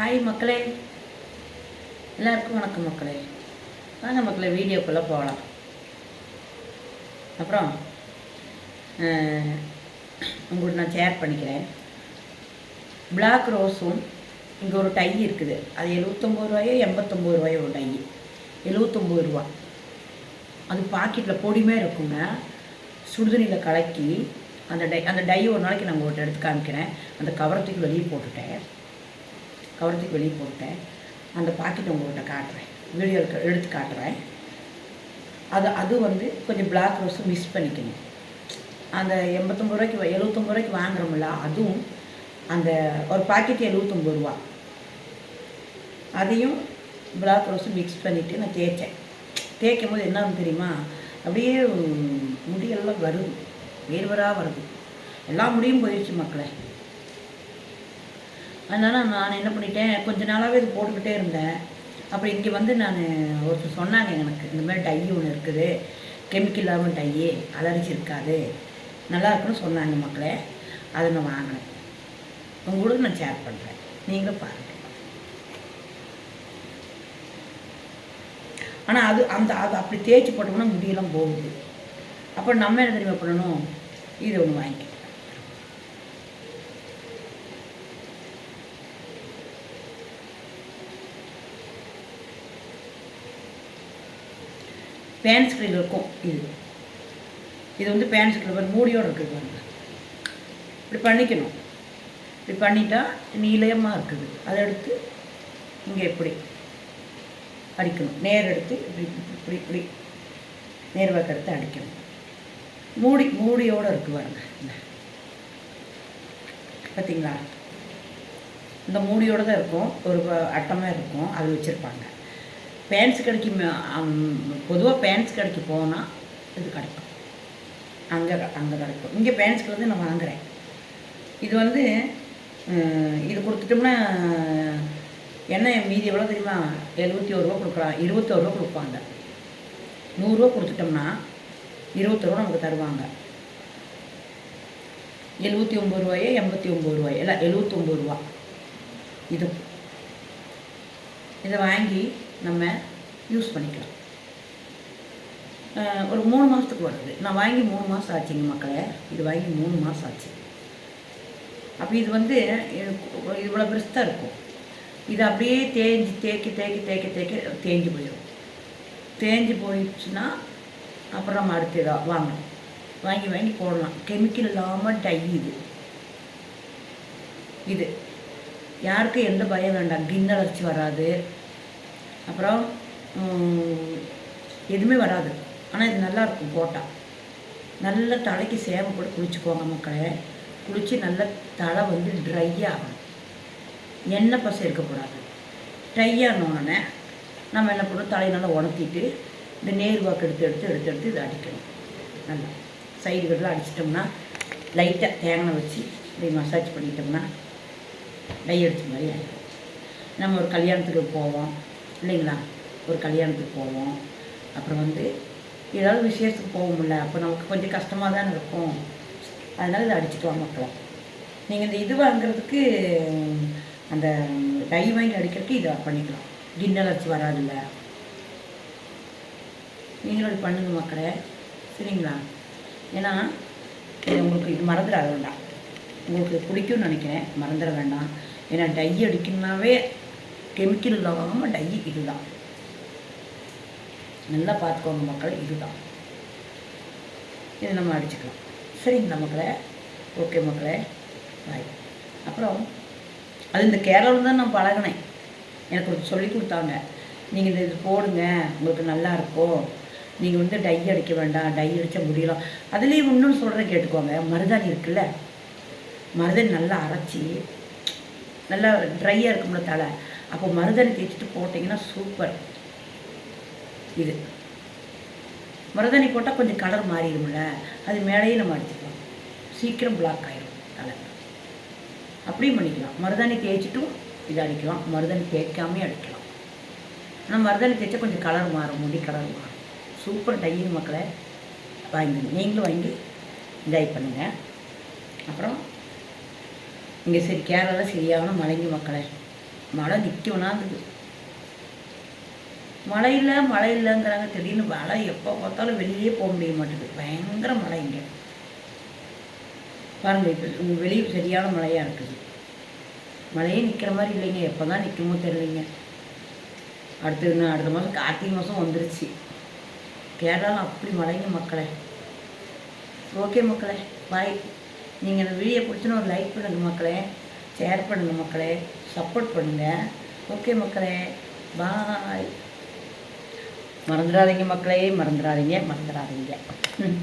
Hi மக்களே. எல்லாருக்கும் வணக்கம் மக்களே. வாங்க மக்களே வீடியோக்குள்ளே போகலாம் அப்புறம் உங்களுக்கு நான் ஷேர் பண்ணிக்கிறேன். பிளாக் ரோஸும் இங்கே ஒரு டை இருக்குது. அது எழுபத்தொம்பது ரூபாயோ எண்பத்தொம்பது ரூபாயோ ஒரு டை. எழுபத்தொம்போது ரூபா. அது பாக்கெட்டில் பொடிமே இருக்குங்க. சுடுதண்ணியில் கலக்கி அந்த டை அந்த டை ஒரு நாளைக்கு நான் உங்கள்கிட்ட எடுத்து காமிக்கிறேன். அந்த கவரத்துக்கு வெளியே போட்டுட்டேன். கவரத்துக்கு வெளியே போட்டேன் அந்த பாக்கெட் உங்கள்கிட்ட காட்டுறேன். வீடியோ எடுத்து காட்டுறேன். அது அது வந்து கொஞ்சம் பிளாக் ரோஸும் மிஸ் பண்ணிக்கணும். அந்த எண்பத்தொம்பது ரூபாய்க்கு எழுபத்தொம்பது ரூபாய்க்கு வாங்குறோம்ல அதுவும் அந்த ஒரு பாக்கெட் எழுபத்தொம்பது ரூபா. அதையும் பிளாக் ரோஸும் மிக்ஸ் பண்ணிவிட்டு நான் தேய்ச்சேன். தேய்க்கும் போது என்ன தெரியுமா? அப்படியே முடியெல்லாம் வருது. வேர்வராக வருது. எல்லா முடியும் போயிடுச்சு மக்களை. அதனால் நான் என்ன பண்ணிட்டேன் கொஞ்ச நாளாகவே இது போட்டுக்கிட்டே இருந்தேன். அப்புறம் இங்கே வந்து நான் ஒருத்தர் சொன்னாங்க எனக்கு இந்த மாதிரி டை ஒன்று இருக்குது கெமிக்கல் இல்லாமல் டையி அலர்ஜி இருக்காது நல்லா இருக்குன்னு சொன்னாங்க மக்களே. அதை நான் வாங்கினேன். உங்களுக்கு நான் ஷேர் பண்ணுறேன் நீங்களும் பாருங்கள் ஆனால் அது அந்த அது அப்படி தேய்ச்சி போட்டோம்னா முடியெல்லாம் போகுது. அப்போ நம்ம என்ன தெரியுமா பண்ணணும்? இது ஒன்று வாங்கிக்கணும். பேன் ஸ்க்ரீன் இருக்கும். இது. இது வந்து பேன் ஸ்க்ரீன் மூடியோடு இருக்குது பாருங்க இப்படி பண்ணிக்கணும். இப்படி பண்ணிட்டா நீளமாக இருக்குது. அதை எடுத்து இங்கே இப்படி அடிக்கணும். நேர் எடுத்து இப்படி இப்படி இப்படி இப்படி நேர் எடுத்து அடிக்கணும். மூடி மூடியோடு இருக்குது பாருங்க. இந்த. பார்த்தீங்களா இந்த மூடியோடு தான் இருக்கும். ஒரு அட்டமாக இருக்கும். அது வச்சுருப்பாங்க. பேண்ட்ஸ் கடைக்கு பொதுவாக பேண்ட்ஸ் கடைக்கு போனால் இது கிடைக்கும். அங்கே அங்கே கிடைக்கும். இங்கே பேண்ட்ஸ்க்கு வந்து நான் வாங்குறேன். இது வந்து இது கொடுத்துட்டோம்னா என்ன மீதி எவ்வளோ தெரியுமா? எழுபத்தி ஒரு ரூபா கொடுக்கலாம் இருபத்தோரு ரூபா கொடுப்பாங்க. நூறுரூவா கொடுத்துட்டோம்னா இருபத்தோரு ரூபா நமக்கு தருவாங்க. எழுபத்தி ஒம்பது ரூபாயோ எண்பத்தி ஒம்பது ரூபாய் இல்லை எழுபத்தொம்பது ரூபா. இது இதை வாங்கி நம்ம யூஸ் பண்ணிக்கலாம். ஒரு மூணு மாதத்துக்கு வருது. நான் வாங்கி மூணு மாதம் ஆச்சுங்க மக்களே. இது வாங்கி மூணு மாதம் ஆச்சு. அப்போ இது வந்து இவ்வளோ பெருசாக இருக்கும். இது அப்படியே தேஞ்சு தேக்கி தேக்கி தேக்கி தேக்கி தேஞ்சு போயிடும். தேஞ்சு போயிடுச்சுன்னா அப்புறம் நம்ம அடுத்து இதாக வாங்கணும். வாங்கி வாங்கி போடலாம். கெமிக்கல் இல்லாமல் டை இது. இது. யாருக்கும் எந்த பயம் வேண்டாம். கின் அலர்ச்சி வராது. அப்புறம் எதுவுமே வராது. ஆனால் இது நல்லாயிருக்கும் போட்டால் நல்ல தலைக்கு சேவை போட்டு குளிச்சுக்கோங்க மக்களே. குளித்து நல்ல தலை வந்து ட்ரை ஆகணும். எண்ணெய் பசை இருக்கக்கூடாது. ட்ரை ஆனோடனே நம்ம என்ன பண்ணணும்? தலையை நல்லா உணர்த்திட்டு இந்த நேர் வாக்கு எடுத்து எடுத்து எடுத்து எடுத்து இதை அடிக்கணும். நல்லா. சைடு கட்டில் அடிச்சிட்டோம்னா லைட்டாக தேங்காய் வச்சு இப்படி மசாஜ் பண்ணிட்டோம்னா டை அடிச்ச மாதிரி ஆகிடும் நம்ம ஒரு கல்யாணத்துக்கு போவோம். இல்லைங்களா ஒரு கல்யாணத்துக்கு போவோம். அப்புறம் வந்து ஏதாவது விசேஷத்துக்கு முடியல அப்போ நமக்கு கொஞ்சம் கஷ்டமாக தான் இருக்கும். அதனால் இதை அடிச்சுட்டு வாங்க மக்களை நீங்கள் இந்த இது வாங்குறதுக்கு அந்த டை வாங்கி அடிக்கிறதுக்கு இதை பண்ணிக்கலாம். கிண்டல் அடிச்சு வராதுல்ல. நீங்களும் அப்படி பண்ணுங்க மக்களே. சரிங்களா? ஏன்னா உங்களுக்கு இது மறந்துட வேண்டாம் உங்களுக்கு பிடிக்கும்னு நினைக்கிறேன். மறந்துட வேண்டாம். ஏன்னா டை அடிக்கணும்னாவே கெமிக்கல் இல்லாமல் டை இதுதான். நல்லா பார்த்துக்கோங்க மக்கள் இதுதான். இது நம்ம அடிச்சுக்கலாம். சரிங்களா மக்களே ஓகே மக்களே பாய் அப்புறம் அது இந்த கேரளாவில் தான் நான் பழகினேன். எனக்கு ஒரு சொல்லி கொடுத்தாங்க. நீங்கள் இந்த இது போடுங்க உங்களுக்கு நல்லா இருக்கும். நீங்கள் வந்து டை அடிக்க வேண்டாம் டை அடித்தா முடியலாம். அதுலேயும் இன்னும் சொல்கிறேன் கேட்டுக்கோங்க. மருதாணி இருக்குல்ல? மருதாணி நல்லா அரைச்சி நல்லா ட்ரையாக இருக்கும்ல தலை அப்போ மருதாணி தேய்ச்சிட்டு போட்டிங்கன்னா சூப்பர் இது. மருதாணி போட்டால் கொஞ்சம் கலர் மாறிடும்ல அது மேலேயே நம்ம அடிச்சுக்கலாம். சீக்கிரம் பிளாக் ஆகிடும் தலை. அப்படியும் பண்ணிக்கலாம். மருதாணி தேய்ச்சிட்டும் இதை அடிக்கலாம். மருதாணி தேய்க்காமே அடிக்கலாம். ஆனால் மருதாணி தேய்ச்சா கொஞ்சம் கலர் மாறும் முடி கலர் மாறும். சூப்பர் டையின் மக்களை. வாங்கி நீங்களும் வாங்கி என்ஜாய் பண்ணுங்கள் அப்புறம் இங்கே சரி கேரளாவில் சரியான மலைங்க மக்களை. மழை நிற்கணும்னாங்குது மழை இல்லை மழை இல்லைங்கிறாங்க திடீர்னு மழை எப்போ பார்த்தாலும் வெளியே போக முடிய மாட்டேங்குது பயங்கர மழை இங்கே. பாருங்கள் இப்போ உங்கள் வெளியே சரியான மழையாக இருக்குது. மழையே நிற்கிற மாதிரி இல்லைங்க. எப்போ தான் நிற்குமோ தெரியலைங்க. அடுத்து இன்னும் அடுத்த மாதம் கார்த்திகை மாதம் வந்துருச்சு. கேரளாவில் அப்படி மழைங்க மக்களே. ஓகே மக்களே பாய். நீங்கள் இந்த வீடியோ பிடிச்சின்னு ஒரு லைக் பண்ணுங்கள் மக்களே. ஷேர் பண்ணுங்கள் மக்களே சப்போர்ட் பண்ணுங்கள் ஓகே மக்களே பாய் மறந்துடாதீங்க மக்களே மறந்துடாதீங்க மறந்துடாதீங்க. ம்